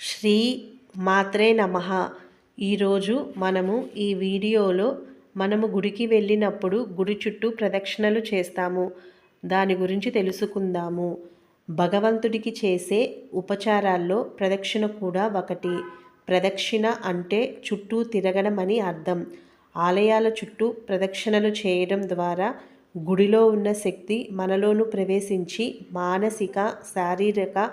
శ్రీ మాత్రే నమ. ఈరోజు మనము ఈ వీడియోలో మనము గుడికి వెళ్ళినప్పుడు గుడి చుట్టూ ప్రదక్షిణలు చేస్తాము. దాని గురించి తెలుసుకుందాము. భగవంతుడికి చేసే ఉపచారాల్లో ప్రదక్షిణ కూడా ఒకటి. ప్రదక్షిణ అంటే చుట్టూ తిరగడం అని అర్థం. ఆలయాల చుట్టూ ప్రదక్షిణలు చేయడం ద్వారా గుడిలో ఉన్న శక్తి మనలోనూ ప్రవేశించి మానసిక శారీరక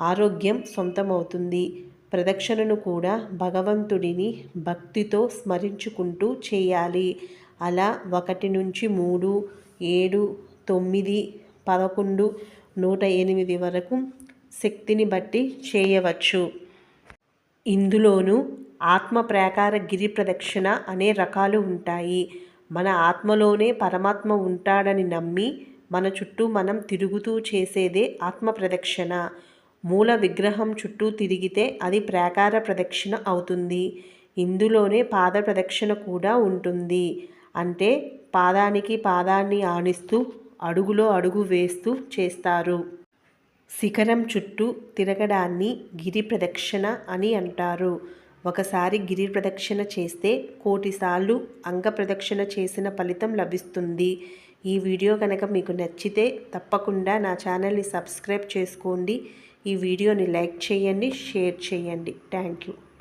ఆరోగ్యం సొంతమవుతుంది. ప్రదక్షిణను కూడా భగవంతుడిని భక్తితో స్మరించుకుంటూ చేయాలి. అలా ఒకటి నుంచి మూడు ఏడు తొమ్మిది పదకొండు నూట ఎనిమిది వరకు శక్తిని బట్టి చేయవచ్చు. ఇందులోనూ ఆత్మ ప్రాకార గిరి ప్రదక్షిణ అనే రకాలు ఉంటాయి. మన ఆత్మలోనే పరమాత్మ ఉంటాడని నమ్మి మన చుట్టూ మనం తిరుగుతూ చేసేదే ఆత్మ ప్రదక్షిణ. మూల విగ్రహం చుట్టూ తిరిగితే అది ప్రాకార ప్రదక్షిణ అవుతుంది. ఇందులోనే పాద ప్రదక్షిణ కూడా ఉంటుంది. అంటే పాదానికి పాదాన్ని ఆనిస్తూ అడుగులో అడుగు వేస్తూ చేస్తారు. శిఖరం చుట్టూ తిరగడాన్ని గిరి ప్రదక్షిణ అని అంటారు. ఒకసారి గిరి ప్రదక్షిణ చేస్తే కోటిసార్లు అంగ ప్రదక్షిణ చేసిన ఫలితం లభిస్తుంది. ఈ వీడియో కనుక మీకు నచ్చితే తప్పకుండా నా ఛానల్ని సబ్స్క్రైబ్ చేసుకోండి. ఈ వీడియోని లైక్ చేయండి షేర్ చేయండి. Thank you.